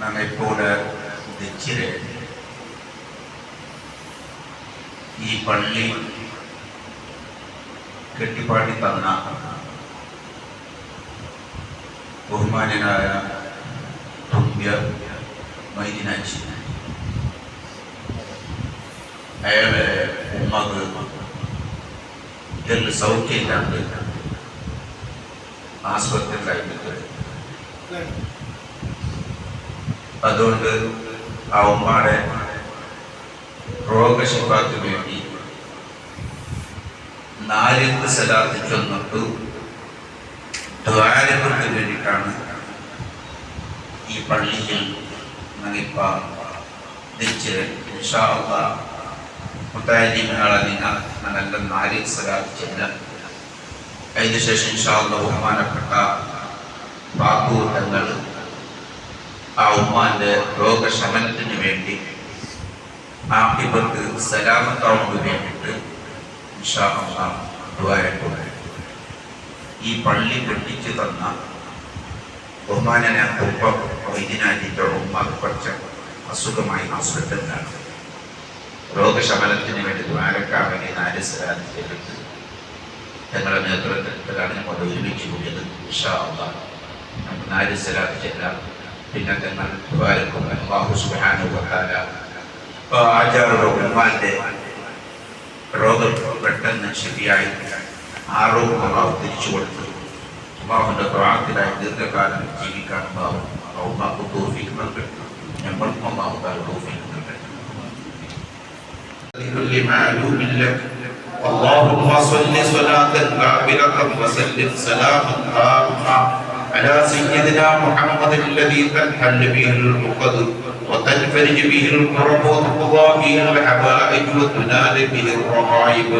നമ്മെപ്പോട് ദച്ചിര് ഈ പള്ളി കെട്ടിപ്പാടി തന്ന ബഹുമാനനായ തുമ്പ്യ മൈദിനാച്ചി അയാളെ ഉമ്മക്ക് ഇതിൽ സൗഖ്യമില്ലാണ്ട് ആസ്പത്രിയിലായിട്ട് അതുകൊണ്ട് ആ ഉമ്മാടെ രോഗശിഫാക്ക് വേണ്ടി നാലിന്ന് സലാത്ത് ചൊന്നിട്ട് ദ്വാരത്തിന് വേണ്ടിയിട്ടാണ് ഈ പള്ളിയിൽ നിങ്ങൾ ഞങ്ങളുടെ നാലിൽ സലാത്ത് ചെല്ലാം അതിനുശേഷം ഇൻഷാല്ല ബഹുമാനപ്പെട്ട ബാബു ആ ഉമ്മാന്റെ രോഗശമനത്തിന് വേണ്ടി ആ ഇവർക്ക് സലാമത്താവുന്നതിന് വേണ്ടിയിട്ട് ഇൻഷാല്ല ദുആയിട്ടുണ്ട് ഈ പള്ളി കെട്ടിച്ചു തന്ന ബഹുമാനനെ ഉമ്മ കുറച്ച് അസുഖമായി രോഗശമനത്തിന് വേണ്ടി ദ്വാരക്കാൻ വേണ്ടി നാല് ചെയ്തിട്ട് ഞങ്ങളുടെ നേതൃത്വത്തിലാണ് ഞങ്ങൾ ഒരുമിച്ച് കൂടിയത്. നമുക്ക് നാല് സലാത്ത് ചെല്ലാം പിന്നെ ഞങ്ങൾ ദ്വാരക്കും അള്ളാഹു സുബ്ഹാനഹു വ തആല ഇപ്പോൾ ആചാരുടെ ഉമ്മാന്റെ രോഗം പെട്ടെന്ന് ശരിയായി ആരോഗ്യം അള്ളാഹു തിരിച്ചു കൊടുത്തു അള്ളാഹുവിന്റെ പ്രാർത്ഥനായി ദീർഘകാലം ജീവിക്കാൻ അള്ളാഹു അള്ളാഹു തോഫിക്ക് നൽകട്ടെ ഞങ്ങൾക്കും അള്ളാഹു താല തോഫിക്ക് നൽകട്ടെ لكل معلوم لك اللهم صل صلاة كاملة وسلم سلاما تاما على سيدنا محمد الذي تنحل به العقد وتنفرج به الكرب وتقضى به الحوائج وتنال به الرغائب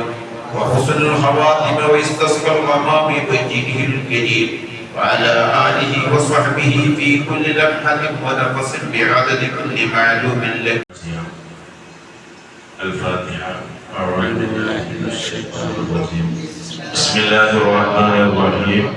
وحسن الخواتم ويستسقى الغمام بوجهه الكريم وعلى آله وصحبه في كل لمحة ونفس بعدد كل معلوم لك الفاتحة. أعوذ بالله من الشيطان الرجيم. بسم الله الرحمن الرحيم.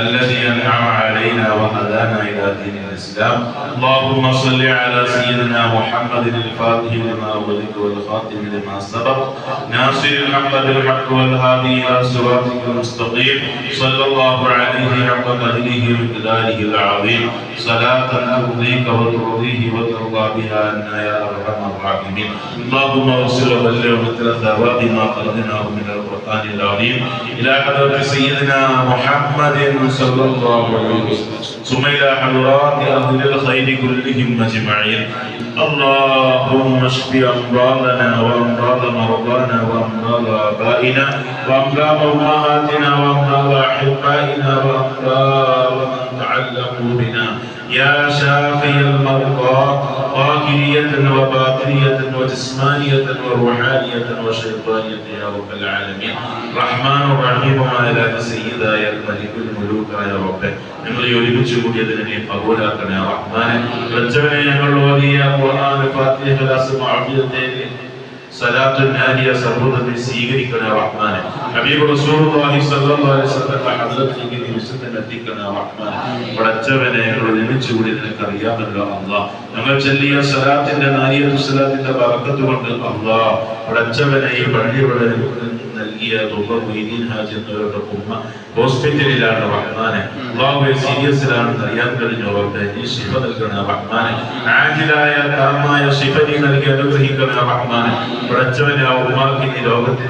الذي أنعم علينا وهدانا إلى دين الإسلام. اللهم صل على سيدنا محمد الفاتح لما ولد والخاتم لما سبق. ناصر الحق بالحق والهادي إلى صراطك المستقيم. صلى الله عليه حق قدره ومقداره العظيم. صلاة ترضيك وترضيه وترضى بها عنا يا أرحم الراحمين. اللهم اغفر وبلغ مثل ثواب ما قدناه من القرآن العظيم. إلى حضرة سيدنا محمد صلى الله عليه وسلم ثم إلى حضرات أهل الخير كلهم أجمعين. اللهم اشف أمراضنا وأمراض مرضانا وأمراض آبائنا وأمراض أمهاتنا وأمراض أحبائنا وأمراض من تعلقوا بنا. يا شافي المرضى ظاهرية وباطنية وجسمانية وروحانية وشيطانية يا رب العالمين رحمن رحيم وعلى سيدا يا الملك الملوك يا رب ഞങ്ങൾ ഒരുമിച്ച് കൂടിയതിനെ നീ കബൂലാക്കണേ റഹ്മാനെ വെച്ചവനെ ഞങ്ങൾ ഓതിയ ഖുർആൻ ഫാത്തിഹ ഖലാസ് മുഅഫിയത്തെ സലാത്തു ഹബീബ് റസൂലുള്ളാഹി അലൈഹി വസല്ലം ഞങ്ങൾ ഒരുമിച്ച് കൂടി നിനക്ക് അറിയാമല്ലോ അല്ലാഹ് ഞങ്ങൾ ചൊല്ലിയ സലാത്തിന്റെ നാരിയ സലാത്തിന്റെ ബറക്കത്ത് കൊണ്ട് അല്ലാഹ് പടച്ചവനെ നൽകിയ തുക മൊയ്തീൻ ഹാജി എന്നവരുടെ ഉമ്മ ഹോസ്പിറ്റലിലാണ് റഹ്മാനെ. അള്ളാഹുവെ സീരിയസിലാണെന്ന് അറിയാൻ കഴിഞ്ഞു. അവർക്ക് നീ ശിഫ നൽകണ റഹ്മാനെ. ആജിലായ താമായ ശിഫ നൽകി അനുഗ്രഹിക്കണ റഹ്മാനെ. പടച്ചവനെ ആ ഉമ്മാക്ക്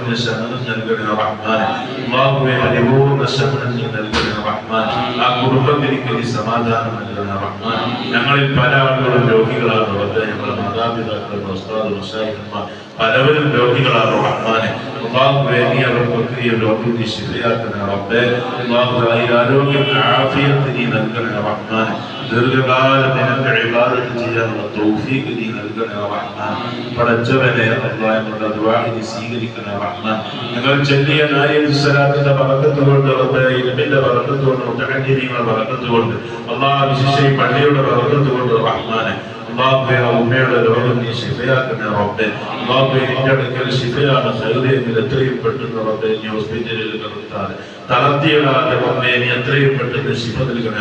നീ ശമനം നൽകണ റഹ്മാനെ. അള്ളാഹുവെ പരിപൂർണ ശമനം നീ നൽകണ റഹ്മാൻ ആ കുടുംബത്തിലേക്ക് സമാധാനം നൽകണ റഹ്മാൻ ഞങ്ങളിൽ പല ആളുകളും രോഗികളാണ്. റബ്ബെ ഞങ്ങളുടെ മാതാപിതാക്കളുടെ ഉസ്താദ് മഷായിഖന്മാർ പലവരും രോഗികളാണ് റഹ്മാനെ. അള്ളാഹുവെ നീ അവർക്കൊക്കെ ഈ രോഗം നീ ശിഫയാക്കണ റബ്ബെ അള്ളാഹുവെ ഈ ആരോഗ്യം ആഫിയത്ത് നീ നൽകണ റഹ്മാനെ ദീർഘകാലം നിനക്ക് ഇബാദത്ത് ചെയ്യാനുള്ള തൗഫീഖ് നീ നൽകണ റഹ്മാൻ പടച്ചവനെ അള്ളാഹ് ഞങ്ങളുടെ ദുആ നീ സ്വീകരിക്കണ റഹ്മാൻ. ഞങ്ങൾ ചൊല്ലിയ നാരിയൽ സ്വലാത്തിന്റെ ബറക്കത്ത് കൊണ്ട് റബ്ബേ ഇൽമിന്റെ ബറക്കത്ത് കൊണ്ട് മുത്തഹദ്ദീനിയുടെ ബറക്കത്ത് കൊണ്ട് അള്ളാഹ് വിശേഷ പള്ളിയുടെ ബറക്കത്ത് കൊണ്ട് റഹ്മാനെ. അള്ളാഹുവെ ആ ഉമ്മയുടെ രോഗം നീ ശിഫയാക്കണേ റബ്ബെ. അള്ളാഹുവെ നിന്റെ അടുക്കൽ ശിഫയാണ് സൗകര്യത്തിൽ എത്രയും പെട്ടെന്ന് റബ്ബെ. നീ ഹോസ്പിറ്റലിൽ കിടത്താതെ. തളർത്തിയിടാതെ പറഞ്ഞേ നീ എത്രയും പെട്ടെന്ന് ശിഫ നൽകണേ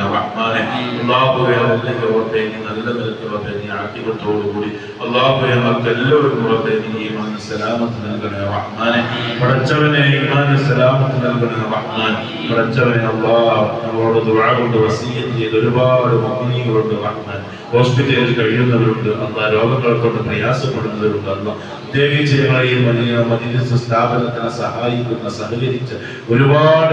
നല്ല നിലയ്ക്ക് നീ ആക്കിവത്തോടുകൂടി അള്ളാഹുവെ ഞങ്ങൾക്ക് പുറത്തെ നീ ഈമാൻ സലാമത്ത് നൽകണേ. റഹ്മാനെ പടച്ചവനെ ഈമാൻ സലാമത്ത് നൽകണേ. റഹ്മാൻ പടച്ചവനെ അള്ളാഹ് നമ്മളോട് കൊണ്ട് വസീയത്ത് ചെയ്ത് ഒരുപാട് മുഅ്മിനീങ്ങളുണ്ട് റഹ്മാൻ ഹോസ്പിറ്റലിൽ കഴിയുന്നവരുണ്ട്. അല്ല രോഗങ്ങൾ കൊണ്ട് പ്രയാസപ്പെടുന്നവരുണ്ട്. പ്രത്യേകിച്ച് ഞങ്ങളെ ഈ വലിയ മജിലിസ് സ്ഥാപനത്തിനെ സഹായിക്കുന്ന സഹകരിച്ച് ഒരുപാട്